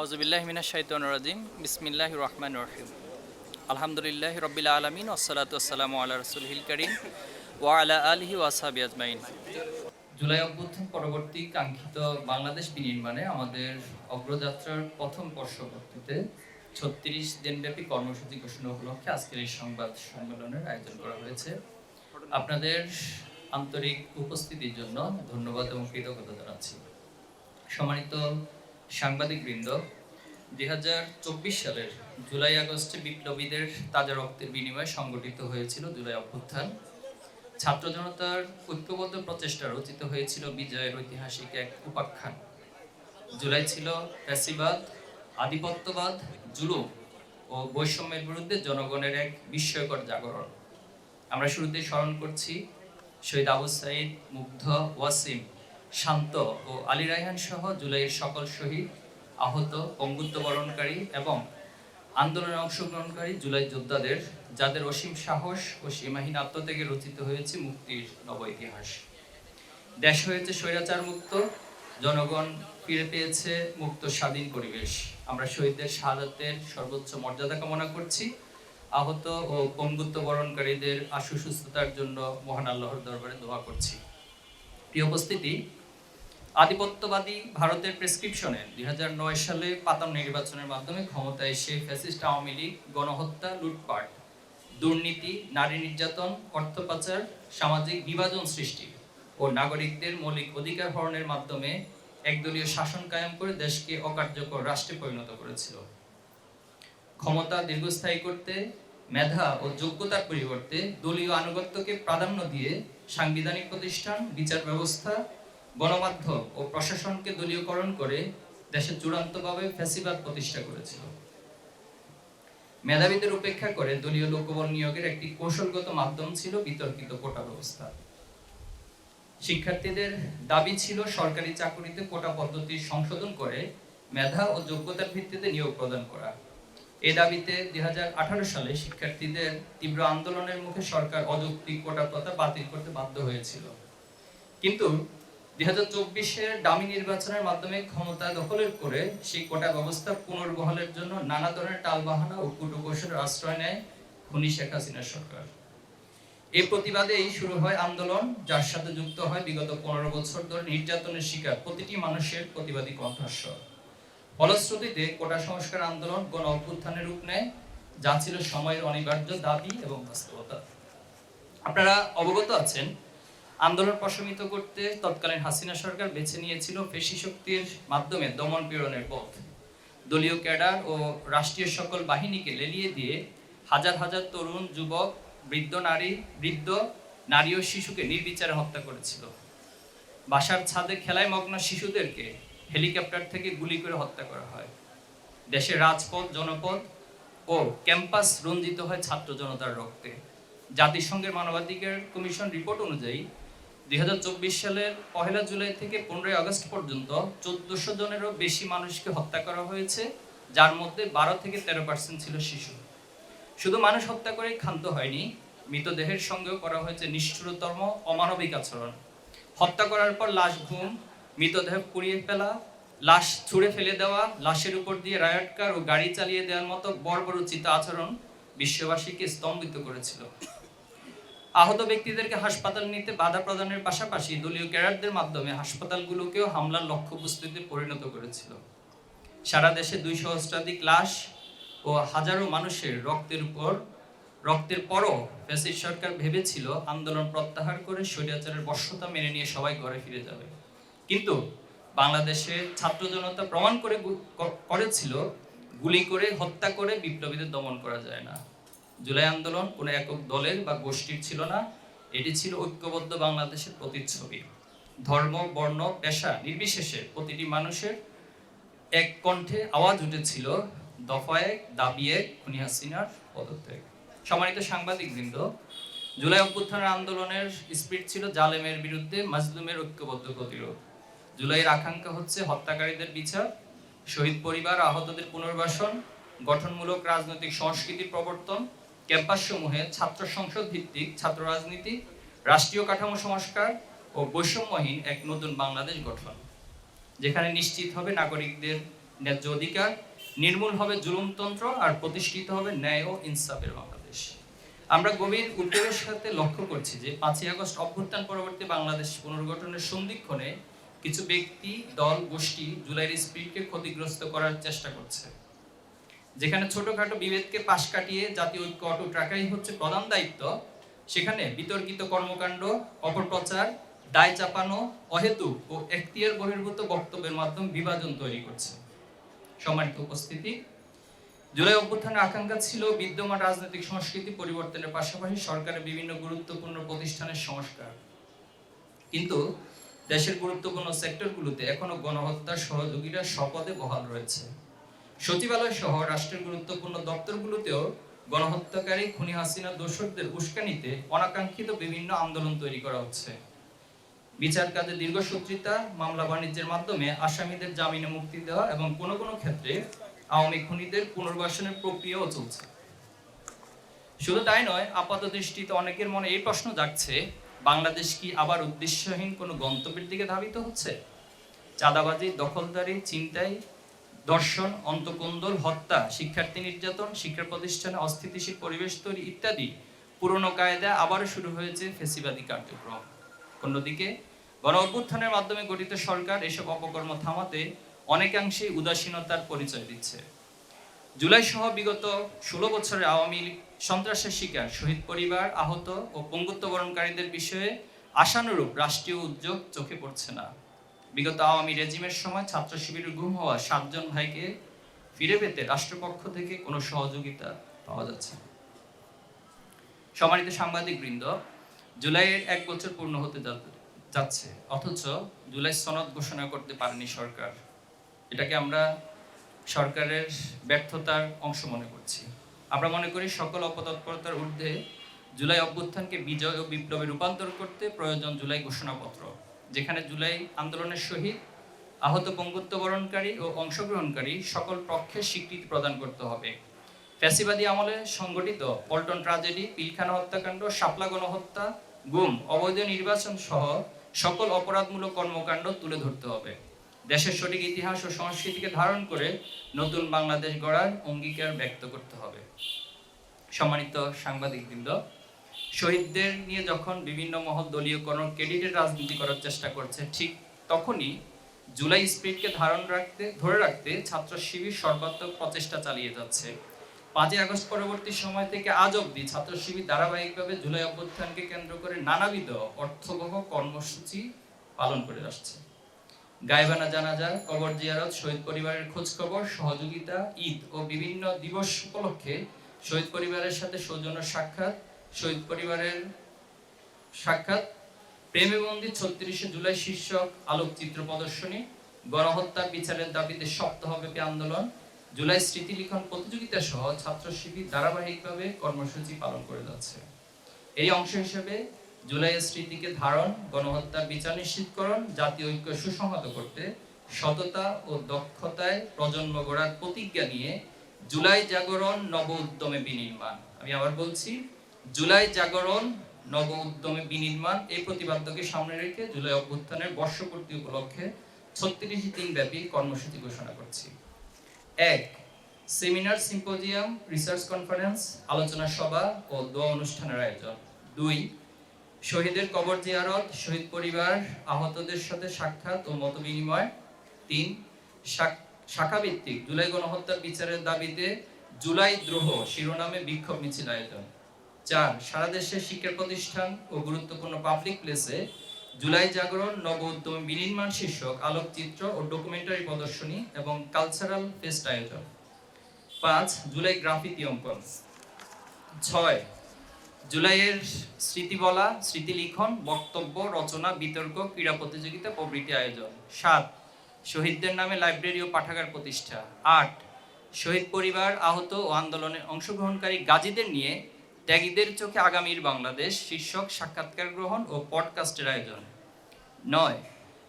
আউজুবিল্লাহ মিনা শাইতান রাজিম। বিসমিল্লাহ রহমান রহিম। আলহামদুলিল্লাহ রবিল আলমিন ওসালাত আসসালামু আল্লাহ রসুলহিল করিম ওয়া আলা আলহি ওয়াসাবি আজমাইন। জুলাই অভ্যুত্থান পরবর্তী কাঙ্ক্ষিত বাংলাদেশ বিনির্মাণে আমাদের অগ্রযাত্রার প্রথম বর্ষপূর্তিতে ছত্রিশ দিনব্যাপী কর্মসূচি ঘোষণা উপলক্ষে আজকের এই সংবাদ সম্মেলনের আয়োজন করা হয়েছে। আপনাদের আন্তরিক উপস্থিতির জন্য ধন্যবাদ এবং কৃতজ্ঞতা জানাচ্ছি। সম্মানিত সাংবাদিক বৃন্দ দুই হাজার চব্বিশ সালের জুলাই আগস্টে বিপ্লবীদের তাজা রক্তের বিনিময়ে সংগঠিত হয়েছিল জুলাই অভ্যুত্থান। ছাত্র জনতার ঐক্যবদ্ধ প্রচেষ্টা রচিত হয়েছিল বিজয়ের ঐতিহাসিক এক উপাখ্যান। জুলাই ছিল ফ্যাসিবাদ, আধিপত্যবাদ, জুলুম ও বৈষম্যের বিরুদ্ধে জনগণের এক বিস্ময়কর জাগরণ। আমরা শুরুতে স্মরণ করছি শহীদ আবু সাইদ, মুগ্ধ, ওয়াসিম শান্ত ও আলী রায়হান সহ জুলাইয়ের সকল শহীদ, আহত, পঙ্গুত্ব বরণকারী এবং আন্দোলনে অংশগ্রহণকারী জুলাই যোদ্ধাদের, যাদের অসীম সাহস ও সীমাহীন আত্মত্যাগে রচিত হয়েছে মুক্তির নব ইতিহাস। দেশ হয়েছে স্বৈরাচার মুক্ত জনগণ ফিরে পেয়েছে মুক্ত, স্বাধীন পরিবেশ। আমরা শহীদদের শাহাদাতের সর্বোচ্চ মর্যাদা কামনা করছি। আহত ও পঙ্গুত্ব বরণকারীদের আশু সুস্থতার জন্য মহান আল্লাহর দরবারে দোয়া করছি। প্রিয় উপস্থিতি আধিপত্যবাদী ভারতের প্রেসক্রিপশনে দুই সালে পাতাম নির্বাচনের মাধ্যমে ক্ষমতায় এসে ফ্যাসিস্ট আওয়ামী লীগ, গণহত্যা, লুটপাট, দুর্নীতি, নারী নির্যাতন, অর্থ পাচার, সামাজিক বিভাজন সৃষ্টি ও নাগরিকদের মৌলিক অধিকার হরণের মাধ্যমে একদলীয় শাসন কায়েম করে দেশকে অকার্যকর রাষ্ট্রে পরিণত করেছিল। ক্ষমতা দীর্ঘস্থায়ী করতে, মেধা ও যোগ্যতার পরিবর্তে দলীয় আনুগত্যকে প্রাধান্য দিয়ে সাংবিধানিক প্রতিষ্ঠান, বিচার ব্যবস্থা গণমাধ্যম ও প্রশাসনকে দলীয়করণ করে দেশে চূড়ান্তভাবে ফ্যাসিবাদ প্রতিষ্ঠা করেছিল। মেধাবীদের উপেক্ষা করে দলীয় লোকবল নিয়োগের একটি কৌশলগত মাধ্যম ছিল বিতর্কিত কোটা ব্যবস্থা। শিক্ষার্থীদের দাবি ছিল সরকারি চাকরিতে কোটা পদ্ধতি সংশোধন করে মেধা ও যোগ্যতার ভিত্তিতে নিয়োগ প্রদান করা। এ দাবিতে দুই হাজার আঠারো সালে শিক্ষার্থীদের তীব্র আন্দোলনের মুখে সরকার অযৌক্তিক কোটা প্রথা বাতিল করতে বাধ্য হয়েছিল। কিন্তু দুই দামি নির্বাচনের মাধ্যমে ক্ষমতা দখলের করে সেই কোটা ব্যবস্থা পুনর্বহালের জন্য নানা ধরনের টালবাহানা ও কূটকৌশলের আশ্রয় নেয় খুনি শেখ হাসিনা সরকার। এই প্রতিবাদেই শুরু হয় আন্দোলন, যার সাথে যুক্ত হয় বিগত পনেরো বছর ধরে নির্যাতনের শিকার প্রতিটি মানুষের প্রতিবাদী কণ্ঠস্বর। ফলশ্রুতিতে কোটা সংস্কার আন্দোলন গণ অভ্যুত্থানের রূপ নেয়, যা ছিল সময়ের অনিবার্য দাবি এবং বাস্তবতা। আপনারা অবগত আছেন আন্দোলন প্রশমিত করতে তৎকালীন হাসিনা সরকার বেছে নিয়েছিল পেশি শক্তির মাধ্যমে দমন পীড়নের পথ। দলীয় ক্যাডার ও রাষ্ট্রীয় সকল বাহিনীকে লেলিয়ে দিয়ে হাজার হাজার তরুণ, যুবক, বৃদ্ধ নারী বৃদ্ধ নারী ও শিশুকে নির্বিচারে হত্যা করেছিল। বাসার ছাদে খেলায় মগ্ন শিশুদেরকে হেলিকপ্টার থেকে গুলি করে হত্যা করা হয়। দেশের রাজপথ জনপদ ও ক্যাম্পাস রঞ্জিত হয় ছাত্র জনতার রক্তে। জাতিসংঘের মানবাধিকার কমিশন রিপোর্ট অনুযায়ী দুই সালের পহেলা জুলাই থেকে পনেরোই আগস্ট পর্যন্ত চোদ্দশো জনেরও বেশি মানুষকে হত্যা করা হয়েছে, যার মধ্যে বারো থেকে তেরো পার্সেন্ট ছিল শিশু। শুধু মানুষ হত্যা করেই ক্ষান্ত হয়নি, মৃতদেহের সঙ্গেও করা হয়েছে নিষ্ঠুরতম, অমানবিক আচরণ। হত্যা করার পর লাশ ঘুম, মৃতদেহ পুড়িয়ে ফেলা, লাশ ছুঁড়ে ফেলে দেওয়া, লাশের উপর দিয়ে রায়টকার ও গাড়ি চালিয়ে দেওয়ার মতো বর্বরোচিত আচরণ বিশ্ববাসীকে স্তম্ভিত করেছিল। আহত ব্যক্তিদেরকে হাসপাতাল নিতে বাধা প্রদানের পাশাপাশি দলীয় ক্যাডারদের মাধ্যমে হাসপাতালগুলোকেও হামলার লক্ষ্যবস্তুতে পরিণত করেছিল। সারা দেশে দুই সহস্রাধিক লাশ ও হাজারো মানুষের রক্তের উপর, রক্তের পরও ফ্যাসিস্ট সরকার ভেবেছিল আন্দোলন প্রত্যাহার করে স্বৈরাচারের বর্ষতা মেনে নিয়ে সবাই ঘরে ফিরে যাবে। কিন্তু বাংলাদেশে ছাত্র জনতা প্রমাণ করে করেছিল, গুলি করে, হত্যা করে বিপ্লবীদের দমন করা যায় না। জুলাই আন্দোলন কোনো একক দলের বা গোষ্ঠীর ছিল না। এটি ছিল ঐক্যবদ্ধ বাংলাদেশের প্রতিচ্ছবি। ধর্ম, বর্ণ, পেশা নির্বিশেষে প্রতিটি মানুষের এক কণ্ঠে আওয়াজ উঠেছিল দফায় এক দাবি এক খুনি হাসিনার পদত্যাগ। সম্মানিত সাংবাদিক বৃন্দ জুলাই অভ্যুত্থানের আন্দোলনের স্পিরিট ছিল জালেমের বিরুদ্ধে মাজলুমের ঐক্যবদ্ধ প্রতিরোধ। জুলাইয়ের আকাঙ্ক্ষা হচ্ছে হত্যাকারীদের বিচার, শহীদ পরিবার, আহতদের পুনর্বাসন, গঠনমূলক রাজনৈতিক সংস্কৃতির প্রবর্তন ক্যাম্পাসসমূহে ছাত্র সংসদ ভিত্তিক, ছাত্র রাজনীতি, রাষ্ট্রীয় কাঠামো সংস্কার ও বৈষম্যহীন এক নতুন বাংলাদেশ গঠন, যেখানে নিশ্চিত হবে নাগরিকদের ন্যায্য অধিকার, নির্মূল হবে জুলুমতন্ত্র আর প্রতিষ্ঠিত হবে ন্যায় ও ইনসাফের বাংলাদেশ। আমরা গভীর উদ্বেগের সাথে লক্ষ্য করছি যে পাঁচই আগস্ট অভ্যুত্থান পরবর্তী বাংলাদেশ পুনর্গঠনের সন্ধিক্ষণে কিছু ব্যক্তি, দল, গোষ্ঠী জুলাইয়ের স্পিরিটকে ক্ষতিগ্রস্ত করার চেষ্টা করছে। যেখানে ছোটখাটো বিভেদকে পাশ কাটিয়ে জাতীয় ঐক্য অটুট রাখাই হচ্ছে প্রধান দায়িত্ব, সেখানে বিতর্কিত কর্মকাণ্ড, অপপ্রচার, দায় চাপানো, অহেতুক ও এখতিয়ার বহির্ভূত বক্তব্যের মাধ্যমে বিভাজন তৈরি করছে। সম্মানিত উপস্থিতি, জুলাই অভ্যুত্থানের আকাঙ্ক্ষা ছিল বিদ্যমান রাজনৈতিক সংস্কৃতি পরিবর্তনের পাশাপাশি সরকারের বিভিন্ন গুরুত্বপূর্ণ প্রতিষ্ঠানের সংস্কার। কিন্তু দেশের গুরুত্বপূর্ণ সেক্টরগুলোতে এখনও গণহত্যার সহযোগীরা স্বপদে বহাল রয়েছে। সচিবালয় সহ রাষ্ট্রের গুরুত্বপূর্ণ দপ্তরগুলোতেও গণহত্যাকারী খুনি হাসিনা দোষকদের উস্কানিতে অনাকাঙ্ক্ষিত বিভিন্ন আন্দোলন তৈরি করা হচ্ছে। বিচার কাজে দীর্ঘসূত্রিতা মামলা বাণিজ্যের মাধ্যমে আসামিদের জামিনে মুক্তি দেওয়া এবং কোনো কোনো ক্ষেত্রে আওয়ামী খুনিদের পুনর্বাসনের প্রক্রিয়াও চলছে। শুধু তাই নয়, আপাত দৃষ্টিতে অনেকের মনে এই প্রশ্ন জাগছে, বাংলাদেশ কি আবার উদ্দেশ্যহীন কোনো গন্তব্যের দিকে ধাবিত হচ্ছে? চাঁদাবাজি, দখলদারি চিন্তাই দর্শন, অন্তকোন্দল, হত্যা, শিক্ষার্থী নির্যাতন, শিক্ষা প্রতিষ্ঠানে অস্থিতিশীল পরিবেশ তৈরি ইত্যাদি পুরনো কায়দা আবারও শুরু হয়েছে ফেসিবাদী কার্যক্রম। অন্যদিকে গণ অভ্যুত্থানের মাধ্যমে গঠিত সরকার এসব অপকর্ম থামাতে অনেকাংশেই উদাসীনতার পরিচয় দিচ্ছে। জুলাই সহ বিগত ষোলো বছরের আওয়ামী লীগ সন্ত্রাসের শিকার, শহীদ পরিবার, আহত ও পঙ্গুত্ব বরণকারীদের বিষয়ে আশানুরূপ রাষ্ট্রীয় উদ্যোগ চোখে পড়ছে না। বিগত আওয়ামী রেজিমের সময় ছাত্র শিবিরের গুম হওয়া সাতজন ভাইকে ফিরে পেতে রাষ্ট্রপক্ষ থেকে কোনো সহযোগিতা পাওয়া যাচ্ছে। সম্মানিত সাংবাদিক বৃন্দ জুলাইয়ের এক বছর পূর্ণ হতে যাচ্ছে, অথচ জুলাই সনদ ঘোষণা করতে পারেনি সরকার। এটাকে আমরা সরকারের ব্যর্থতার অংশ মনে করছি। আমরা মনে করি সকল অপতৎপরতার ঊর্ধ্বে জুলাই অভ্যুত্থানকে বিজয় ও বিপ্লবে রূপান্তর করতে প্রয়োজন জুলাই ঘোষণাপত্র। যেখানে জুলাই আন্দোলনের শহীদ আহত পঙ্গুত্ব বরণকারী ও অংশগ্রহণকারী সকল পক্ষের স্বীকৃতি প্রদান করতে হবে। ফ্যাসিবাদী আমলে সংগঠিত পল্টন ট্রাজেডি, পিলখানা হত্যাকাণ্ড, শাপলা গণহত্যা, গুম, অবৈধ নির্বাচন সহ সকল অপরাধমূলক কর্মকাণ্ড তুলে ধরতে হবে। দেশের সঠিক ইতিহাস ও সংস্কৃতিকে ধারণ করে নতুন বাংলাদেশ গড়ার অঙ্গীকার ব্যক্ত করতে হবে। সম্মানিত সাংবাদিকবৃন্দ শহীদদের নিয়ে যখন বিভিন্ন মহল দলীয়করণ ক্রেডিটের রাজনীতি করার চেষ্টা করছে, ঠিক তখনই জুলাই স্পিরিটকে ধারণ রাখতে, ধরে রাখতে ছাত্র শিবির সর্বাত্মক প্রচেষ্টা চালিয়ে যাচ্ছে। পাঁচই আগস্ট পরবর্তী সময় থেকে আজ অবধি ছাত্র শিবির ধারাবাহিকভাবে জুলাই অভ্যুত্থানকে কেন্দ্র করে নানাবিধ অর্থবহ কর্মসূচি পালন করে আসছে। গায়েবানা জানাজা, কবর জিয়ারত, শহীদ পরিবারের খোঁজখবর, সহযোগিতা, ঈদ ও বিভিন্ন দিবস উপলক্ষে শহীদ পরিবারের সাথে সৌজন্য সাক্ষাৎ শহীদ পরিবারের সাক্ষাৎ। প্রেমে বন্দি ছত্রিশে জুলাই শীর্ষক আলোকচিত্র প্রদর্শনী। গণহত্যার বিচারের দাবিতে সপ্তাহব্যাপী আন্দোলন। জুলাই স্মৃতি লিখন প্রতিযোগিতা সহ ছাত্র শিবির ধারাবাহিকভাবে কর্মসূচি পালন করে যাচ্ছে। এই অংশ হিসেবে জুলাই স্মৃতিকে ধারণ, গণহত্যার বিচার নিশ্চিতকরণ, জাতীয় ঐক্য সুসংহত করতে, সততা ও দক্ষতায় প্রজন্ম গড়ার প্রতিজ্ঞা নিয়ে জুলাই জাগরণ নব উদ্যমে বিনির্মাণ। আমি আবার বলছি জুলাই জাগরণ, নব উদ্যমে বিনির্মাণ এই প্রতিপাদ্যকে সামনে রেখে জুলাই অভ্যুত্থানের বর্ষপূর্তি উপলক্ষে ছত্রিশ দিন ব্যাপী কর্মসূচি ঘোষণা করছি। এক, সেমিনার, সিম্পোজিয়াম, রিসার্চ কনফারেন্স, আলোচনা সভা ও দোয়া অনুষ্ঠানের আয়োজন। দুই, শহীদের কবর জিয়ারত, শহীদ পরিবার, আহতদের সাথে সাক্ষাৎ ও মত বিনিময়। তিন শাখ- শাখাভিত্তিক জুলাই গণহত্যার বিচারের দাবিতে জুলাই দ্রোহ শিরোনামে বিক্ষোভ মিছিল আয়োজন। চার সারা দেশের শিক্ষা প্রতিষ্ঠান ও গুরুত্বপূর্ণ পাবলিক প্লেসে জুলাই জাগরণ নব উদ্যম বিনির্মাণ শীর্ষক আলোকচিত্র ও ডকুমেন্টারি প্রদর্শনী এবং কালচারাল ফেস্ট আয়োজন। পাঁচ, জুলাই গ্রাফিতি অঙ্কন। ছয়, জুলাইয়ের স্মৃতি বলা স্মৃতি লিখন বক্তব্য, রচনা, বিতর্ক, ক্রীড়া প্রতিযোগিতা, প্রভৃতি আয়োজন। সাত, শহীদদের নামে লাইব্রেরি ও পাঠাগার প্রতিষ্ঠা। আট, শহীদ পরিবার আহত ও আন্দোলনে অংশগ্রহণকারী গাজীদের নিয়ে ত্যাগীদের চোখে আগামীর বাংলাদেশ, শীর্ষক সাক্ষাৎকার গ্রহণ ও পডকাস্টের আয়োজন। নয়,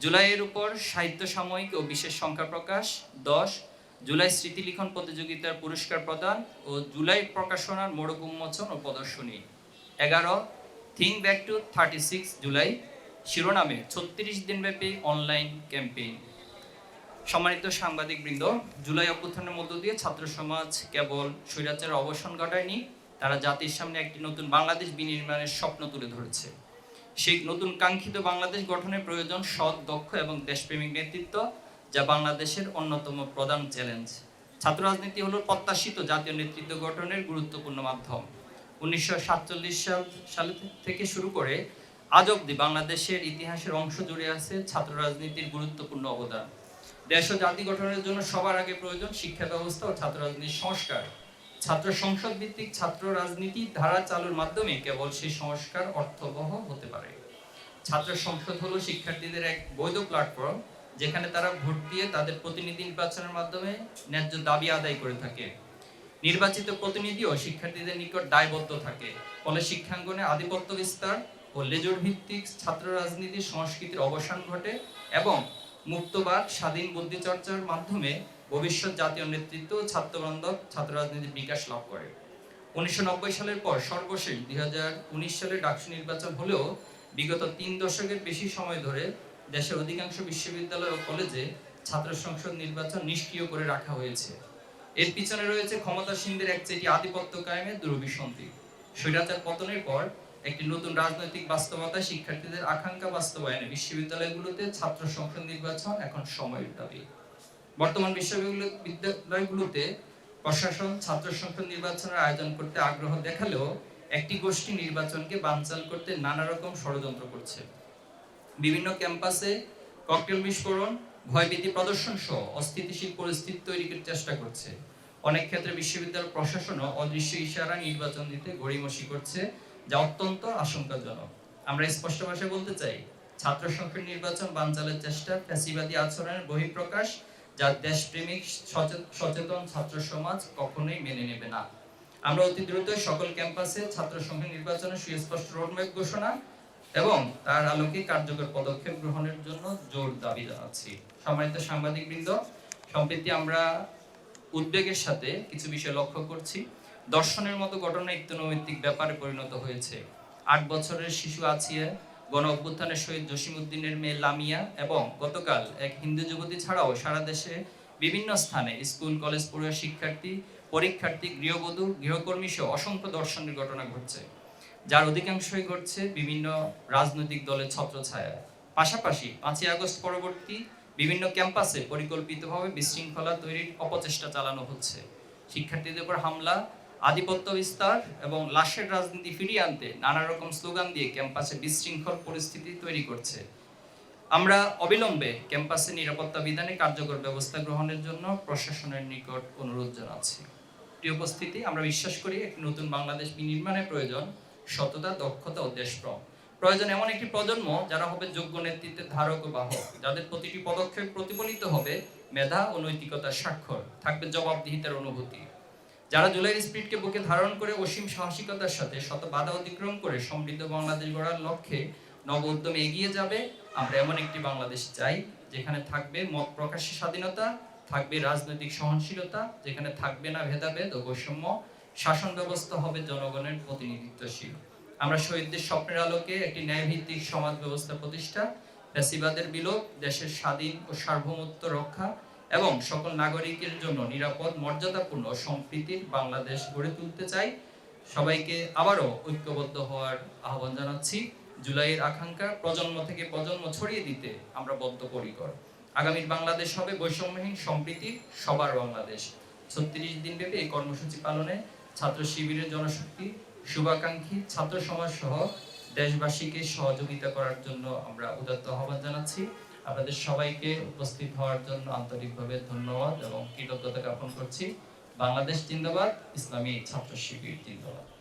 জুলাইয়ের উপর সাহিত্য সাময়িক ও বিশেষ সংখ্যা প্রকাশ। দশ, জুলাই স্মৃতি লিখন প্রতিযোগিতার পুরস্কার প্রদান ও জুলাই প্রকাশনার মোড়ক উন্মোচন ও প্রদর্শনী। এগারো think back to thirty six July, শিরোনামে ছত্রিশ দিনব্যাপী অনলাইন ক্যাম্পেইন। সম্মানিত সাংবাদিক বৃন্দ জুলাই অভ্যুত্থানের মধ্য দিয়ে ছাত্র সমাজ কেবল স্বৈরাচারের অবসান ঘটায়নি তারা জাতির সামনে একটি নতুন বাংলাদেশ বিনির্মাণের স্বপ্ন তুলে ধরেছে। সেই নতুন কাঙ্ক্ষিত বাংলাদেশ গঠনের প্রয়োজন সৎ, দক্ষ এবং দেশপ্রেমিক নেতৃত্ব, যা বাংলাদেশের অন্যতম প্রধান চ্যালেঞ্জ। ছাত্র রাজনীতি হলো প্রত্যাশিত জাতীয় নেতৃত্ব গঠনের গুরুত্বপূর্ণ মাধ্যম। উনিশশো সাতচল্লিশ সাল সাল থেকে শুরু করে আজ অব্দি বাংলাদেশের ইতিহাসের অংশ জুড়ে আছে ছাত্র রাজনীতির গুরুত্বপূর্ণ অবদান। দেশ ও জাতি গঠনের জন্য সবার আগে প্রয়োজন শিক্ষা ব্যবস্থা ও ছাত্র রাজনীতির সংস্কার। ছাত্র সংসদ ভিত্তিক ছাত্র রাজনীতি ধারা চালুর মাধ্যমে কেবল সেই সংস্কার অর্থবহ হতে পারে। ছাত্র সংসদ হলো শিক্ষার্থীদের এক বৈধ প্ল্যাটফর্ম যেখানে তারা ভোট দিয়ে তাদের প্রতিনিধি নির্বাচনের মাধ্যমে ন্যায্য দাবি আদায় করে থাকে। নির্বাচিত প্রতিনিধিও শিক্ষার্থীদের নিকট দায়বদ্ধ থাকে, ফলে শিক্ষাঙ্গনে আধিপত্য বিস্তার ও লেজুর ভিত্তিক ছাত্র রাজনীতির সংস্কৃতির অবসান ঘটে এবং মুক্তবাদ, স্বাধীন বুদ্ধিচর্চার মাধ্যমে ভবিষ্যৎ জাতীয় নেতৃত্ব ছাত্রবান্ধব ছাত্র রাজনীতির বিকাশ লাভ করে। উনিশশো সালের পর সর্বশেষ দুই সালে ডাকসু নির্বাচন হলেও বিগত তিন দশকের বেশি সময় ধরে দেশের অধিকাংশ বিশ্ববিদ্যালয় ও কলেজে ছাত্র সংসদ নির্বাচন নিষ্ক্রিয় করে রাখা হয়েছে। এর পিছনে রয়েছে ক্ষমতাসীনদের একচেটি আধিপত্য কায়েমের দুরভিসন্ধি। স্বৈরাচার পতনের পর একটি নতুন রাজনৈতিক বাস্তবতা শিক্ষার্থীদের আকাঙ্ক্ষা বাস্তবায়নে বিশ্ববিদ্যালয়গুলোতে ছাত্র সংসদ নির্বাচন এখন সময়ের দাবি। বর্তমান বিশ্ববিদ্যালয়গুলোতে প্রশাসন, ছাত্র সংসদ নির্বাচনের আয়োজন করতে আগ্রহ দেখালেও একটি গোষ্ঠী নির্বাচনকে বানচাল করতে নানা রকম ষড়যন্ত্র করছে। বিভিন্ন ক্যাম্পাসে ককটেল বিস্ফোরণ, ভয়ভীতি প্রদর্শন সহ অস্থিতিশীল পরিস্থিতি তৈরির চেষ্টা করছে। অনেক ক্ষেত্রে বিশ্ববিদ্যালয় প্রশাসনও অদৃশ্য ইশারা নির্বাচন দিতে গড়িমসি করছে, যা অত্যন্ত আশঙ্কাজনক। আমরা স্পষ্ট ভাষায় বলতে চাই, ছাত্র সংসদ নির্বাচন বানচালের চেষ্টা ফ্যাসিবাদী আচরণের বহিঃপ্রকাশ যা দেশপ্রেমিক সচেতন ছাত্র সমাজ কখনোই মেনে নেবে না। আমরা অতি দ্রুত সকল ক্যাম্পাসে ছাত্র সংসদ নির্বাচনের সুস্পষ্ট রোডম্যাপ ঘোষণা এবং তার আলোকে কার্যকর পদক্ষেপ গ্রহণের জন্য জোর দাবি জানাচ্ছি। সম্মানিত সাংবাদিক বৃন্দ সম্প্রতি আমরা উদ্বেগের সাথে কিছু বিষয় লক্ষ্য করছি। দর্শনের মতো ঘটনা ইত্যনৈতিক ব্যাপারে পরিণত হয়েছে। আট বছরের শিশু আছিয়া গণ অভ্যুত্থানের শহীদ জসিমউদ্দিনের মেয়ে লামিয়া এবং গতকাল এক হিন্দু যুবতী ছাড়াও সারা দেশে বিভিন্ন স্থানে স্কুল, কলেজ, পড়ুয়া শিক্ষার্থী, পরীক্ষার্থী, গৃহবধূ, গৃহকর্মী সহ অসংখ্য দর্শনের ঘটনা ঘটছে, যার অধিকাংশই ঘটছে বিভিন্ন রাজনৈতিক দলের ছত্রছায়া পাশাপাশি পাঁচই আগস্ট পরবর্তী বিভিন্ন ক্যাম্পাসে পরিকল্পিতভাবে বিশৃঙ্খলা তৈরির অপচেষ্টা চালানো হচ্ছে। শিক্ষার্থীদের উপর হামলা আধিপত্য বিস্তার এবং লাশের রাজনীতি ফিরিয়ে আনতে নানা রকম স্লোগান দিয়ে ক্যাম্পাসে বিশৃঙ্খল পরিস্থিতি তৈরি করছে। আমরা অবিলম্বে ক্যাম্পাসে নিরাপত্তা বিধানে কার্যকর ব্যবস্থা গ্রহণের জন্য প্রশাসনের নিকট অনুরোধ জানাচ্ছি। প্রিয় উপস্থিতি, আমরা বিশ্বাস করি একটি নতুন বাংলাদেশ বিনির্মাণের প্রয়োজন, সততা, দক্ষতা ও দেশপ্রেম। প্রয়োজন এমন একটি প্রজন্ম যারা হবে যোগ্য নেতৃত্বের ধারক ও বাহক, যাদের প্রতিটি পদক্ষেপ প্রতিফলিত হবে মেধা ও নৈতিকতার স্বাক্ষর, থাকবে জবাবদিহিতার অনুভূতি। যারা জুলাই স্পিরিটকে বুকে ধারণ করে অসীম সাহসিকতার সাথে শত বাধা অতিক্রম করে সমৃদ্ধ বাংলাদেশ গড়ার লক্ষ্যে নব উদ্যমে এগিয়ে যাবে, আমরা এমন একটি বাংলাদেশ চাই, যেখানে থাকবে মত প্রকাশের স্বাধীনতা, থাকবে রাজনৈতিক সহনশীলতা, যেখানে থাকবে না ভেদাভেদ ও বৈষম্য, শাসন ব্যবস্থা হবে জনগণের প্রতিনিধিত্বশীল। আমরা শহীদদের স্বপ্নের আলোকে একটি ন্যায়ভিত্তিক সমাজ ব্যবস্থা প্রতিষ্ঠা, ফ্যাসিবাদের বিলোপ, দেশের স্বাধীন ও সার্বভৌমত্ব রক্ষা এবং সকল নাগরিকের জন্য নিরাপদ মর্যাদাপূর্ণ সম্প্রীতির বাংলাদেশ গড়ে তুলতে চাই। সবাইকে আবারও ঐক্যবদ্ধ হওয়ার আহ্বান জানাচ্ছি। জুলাইয়ের আকাঙ্ক্ষা প্রজন্ম থেকে প্রজন্ম ছড়িয়ে দিতে আমরা বদ্ধপরিকর। আগামীর বাংলাদেশ হবে বৈষম্যহীন সম্প্রীতি সবার বাংলাদেশ। ছত্রিশ দিন ব্যাপী এই কর্মসূচি পালনে ছাত্র শিবিরের জনশক্তি শুভাকাঙ্ক্ষী ছাত্র সমাজ সহ দেশবাসীকে সহযোগিতা করার জন্য আমরা উদাত্ত আহ্বান জানাচ্ছি। আপনাদের সবাইকে উপস্থিত হওয়ার জন্য আন্তরিকভাবে ধন্যবাদ এবং কৃতজ্ঞতা জ্ঞাপন করছি। বাংলাদেশ জিন্দাবাদ, ইসলামী ছাত্র শিবির জিন্দাবাদ।